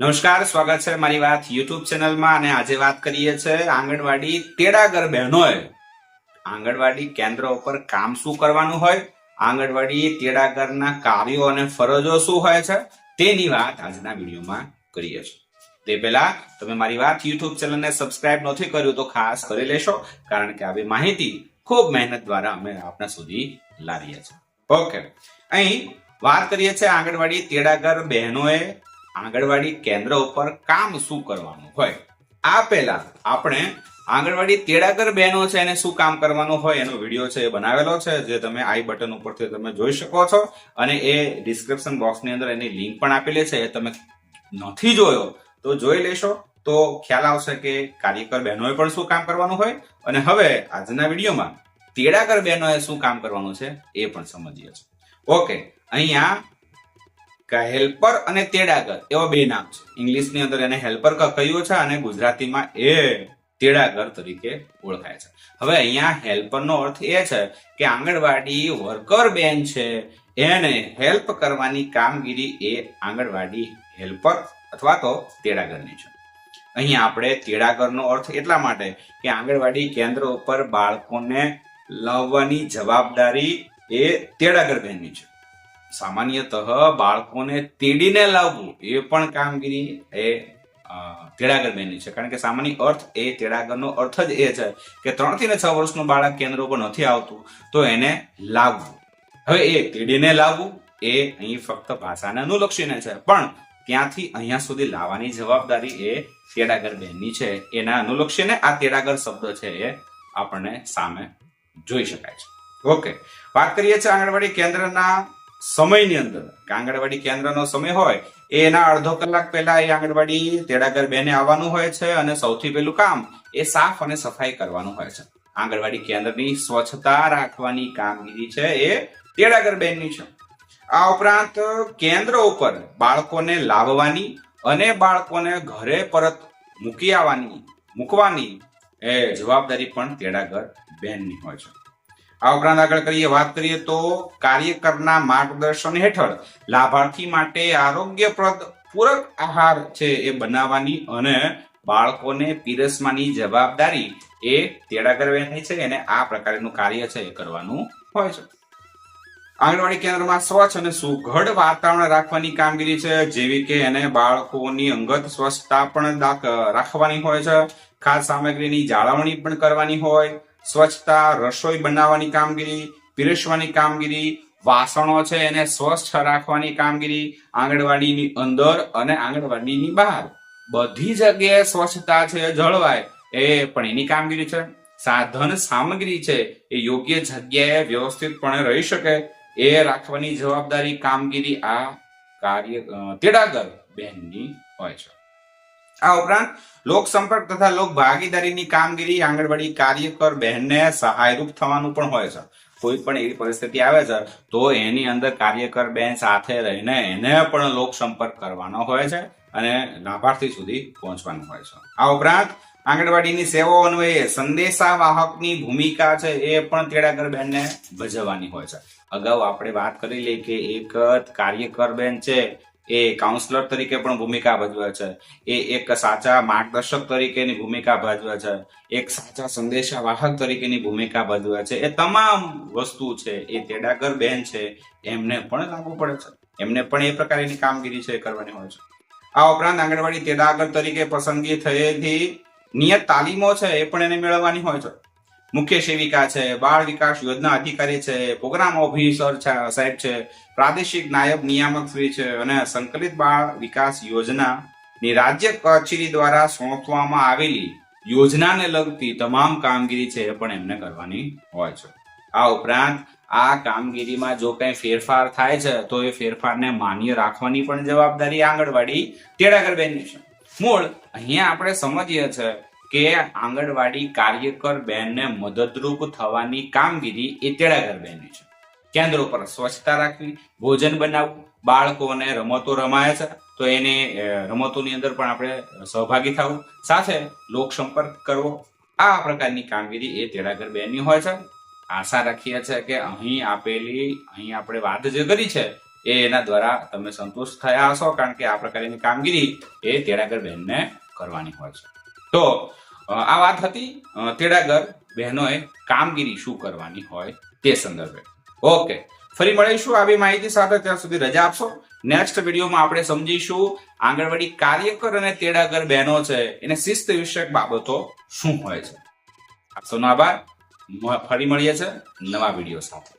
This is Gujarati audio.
નમસ્કાર, સ્વાગત છે મારી વાત યુટ્યુબ ચેનલમાં અને આજે વાત કરીએ છે આંગણવાડી તેડાગર બહેનોએ. આંગણવાડી કેન્દ્ર ઉપર કામ શું કરવાનું હોય? આંગણવાડી તેડાગરના કાર્યો અને ફરજો શું હોય છે? તેની વાત આજના વિડીયોમાં કરીએ છીએ. તે પહેલા તમે મારી વાત યુટ્યુબ ચેનલને સબસ્ક્રાઇબ નથી કર્યું તો ખાસ કરી લેશો, કારણ કે આવી માહિતી ખૂબ મહેનત દ્વારા અમે આપના સુધી લાવીએ છીએ. ઓકે. અહીં વાત કરીએ છીએ આંગણવાડી તેડાગર બહેનોએ આંગણવાડી કેન્દ્ર ઉપર કામ શું કરવાનું હોય? આ પહેલા આપણે આંગણવાડી તેડાગર બહેનો છે એને શું કામ કરવાનું હોય એનો વીડિયો છે એ બનાવેલો છે, જે તમે આઈ બટન ઉપરથી તમે જોઈ શકો છો. અને એ ડિસ્ક્રિપ્શન બોક્સની અંદર એની લિંક પણ આપેલી છે, એ તમે નથી જોયો તો જોઈ લેશો. તો ખ્યાલ આવશે કે કાર્યકર બહેનોએ પણ શું કામ કરવાનું હોય. અને હવે આજના વિડીયોમાં તેડાગર બહેનોએ શું કામ કરવાનું છે એ પણ સમજીએ છીએ. ઓકે, અહીંયા હેલ્પર અને તેડાગર, એવા બે નામ છે. ઇંગ્લિશની અંદર એને હેલ્પર કહ્યું છે અને ગુજરાતીમાં એ તેડાગર તરીકે ઓળખાય છે. હવે અહીંયા હેલ્પરનો અર્થ એ છે કે આંગણવાડી વર્કર બેન છે. એને હેલ્પ કરવાની કામગીરી એ આંગણવાડી હેલ્પર અથવા તો તેડાગરની છે. અહીંયા આપણે તેડાગરનો અર્થ એટલા માટે કે આંગણવાડી કેન્દ્ર ઉપર બાળકોને લાવવાની જવાબદારી એ તેડાગર બહેનની છે. સામાન્યતઃ બાળકોને તેડીને લાવવું એ પણ કામગીરી એ તેડાગર બહેનની છે. કારણ કે સામાન્ય અર્થ એ, તેડાગરનો અર્થ જ એ છે કે ત્રણથી ને છ વર્ષનું બાળક કેન્દ્ર ઉપર નથી આવતું, તો એને લાવવું. હવે એ તેડીને લાવવું એ અહીં ફક્ત ભાષાને અનુલક્ષીને છે. પણ ત્યાંથી અહીંયા સુધી લાવવાની જવાબદારી એ તેડાગર બહેનની છે. એના અનુલક્ષીને આ તેડાગર શબ્દ છે એ આપણને સામે જોઈ શકાય છે. ઓકે. વાત કરીએ છીએ આંગણવાડી કેન્દ્રના સમયની અંદર. કે આંગણવાડી કેન્દ્રનો સમય હોય એ એના અડધો કલાક પહેલા એ આંગણવાડી તેડાગર બેને આવવાનું હોય છે અને સૌથી પહેલું કામ એ સાફ અને સફાઈ કરવાનું હોય છે. આંગણવાડી કેન્દ્રની સ્વચ્છતા રાખવાની કામગીરી છે એ તેડાગર બેનની છે. આ ઉપરાંત કેન્દ્ર ઉપર બાળકોને લાવવાની અને બાળકોને ઘરે પરત મૂકી આવવાની, મૂકવાની એ જવાબદારી પણ તેડાગર બેનની હોય છે. આ ઉપરાંત આગળ કરીએ, વાત કરીએ તો કાર્યકરના માર્ગદર્શન હેઠળ લાભાર્થી માટે આરોગ્યપ્રદ પૂરક આહાર છે એ બનાવવાની અને બાળકોને પીરસવાની જવાબદારી એ તેડાગર કરવાની છે અને આ પ્રકારનું કાર્ય છે એ કરવાનું હોય છે. આંગણવાડી કેન્દ્રમાં સ્વચ્છ અને સુઘડ વાતાવરણ રાખવાની કામગીરી છે, જેવી કે એને બાળકોની અંગત સ્વચ્છતા પણ રાખવાની હોય છે. ખાસ સામગ્રીની જાળવણી પણ કરવાની હોય. સ્વચ્છતા, રસોઈ બનાવવાની કામગીરી, પીરસવાની કામગીરી, વાસણો છે એને સ્વચ્છ રાખવાની કામગીરી, આંગણવાડીની અંદર અને આંગણવાડીની બહાર. બધી જગ્યાએ સ્વચ્છતા છે, જળવાય. એ પણ એની કામગીરી છે. સાધન સામગ્રી છે, એ યોગ્ય જગ્યાએ વ્યવસ્થિતપણે રહી શકે. એ રાખવાની જવાબદારી કામગીરી આ કાર્ય તેડાગર બહેનની હોય છે. આ ઉપરાંત લોક સંપર્ક તથા લોક ભાગીદારીની કામગીરી, આંગણવાડી કાર્યકર બહેનને સહાયરૂપ થવાનું પણ હોય છે. કોઈ પણ એવી પરિસ્થિતિ આવે છે, તો એની અંદર કાર્યકર બહેન સાથે રહીને એને પણ લોક સંપર્ક કરવાનો હોય છે અને લાભાર્થી સુધી પહોંચવાનું હોય છે. આ ઉપરાંત આંગણવાડીની સેવાઓ અન્વયે સંદેશાવાહકની ભૂમિકા છે એ પણ તેડાગર બહેનને ભજવવાની હોય છે. અગાઉ આપણે વાત કરી લઈ કે એક કાર્યકર બેન છે એ કાઉન્સલર તરીકે પણ ભૂમિકા ભજવે છે. એ એક સાચા માર્ગદર્શક તરીકેની ભૂમિકા ભજવે છે. એક સાચા સંદેશા વાહક તરીકેની ભૂમિકા ભજવે છે. એ તમામ વસ્તુ છે, એ તેડાગર બેન છે, એમને પણ લાગુ પડે છે. એમને પણ એ પ્રકારની કામગીરી છે કરવાની હોય છે. આ ઉપરાંત આંગણવાડી તેડાગર તરીકે પસંદગી થયેલી નિયત તાલીમો છે, એ પણ એને મેળવવાની હોય છે. મુખ્ય સેવિકા છે, બાળ વિકાસ યોજના અધિકારી છે, પ્રોગ્રામ ઓફિસર સાહેબ છે, પ્રાદેશિક નાયબ નિયામક શ્રી છે અને સંકલિત બાળ વિકાસ યોજનાની રાજ્ય કચેરી દ્વારા સોંપવામાં આવેલી યોજનાને લગતી તમામ કામગીરી છે એ પણ એમને કરવાની હોય છે. આ ઉપરાંત આ કામગીરીમાં જો કંઈ ફેરફાર થાય છે, તો એ ફેરફારને માન્ય રાખવાની પણ જવાબદારી આંગણવાડી તેડાગર બેનની છે. મૂળ, અહીંયા આપણે સમજીએ છે કે આંગણવાડી કાર્યકર બહેનને મદદરૂપ થવાની કામગીરી એ તેડાગર બહેનની છે. કેન્દ્રો પર સ્વચ્છતા રાખવી, ભોજન બનાવવું, બાળકોને રમતો રમાય છે, તો એને રમતોની અંદર પણ આપણે સહભાગી થવું. સાથે લોક સંપર્ક કરવો, આ પ્રકારની કામગીરી એ તેડાગર બહેનની હોય છે. આશા રાખીએ છીએ કે અહીં આપેલી, અહીં આપણે વાત જે કરી છે, એ એના દ્વારા તમે સંતુષ્ટ થયા હશો, કારણ કે આ પ્રકારની કામગીરી એ તેડાગર બહેનને કરવાની હોય છે. તો આ વાત હતી તેડાગર બહેનોએ કામગીરી શું કરવાની હોય તે સંદર્ભે. ઓકે, ફરી મળીશું આવી માહિતી સાથે, ત્યાં સુધી રજા આપશો. નેક્સ્ટ વિડીયોમાં આપણે સમજીશું આંગણવાડી કાર્યકર અને તેડાગર બહેનો છે, એને શિસ્ત વિષયક બાબતો શું હોય છે. આપ સૌનો આભાર. ફરી મળીએ છે નવા વીડિયો સાથે.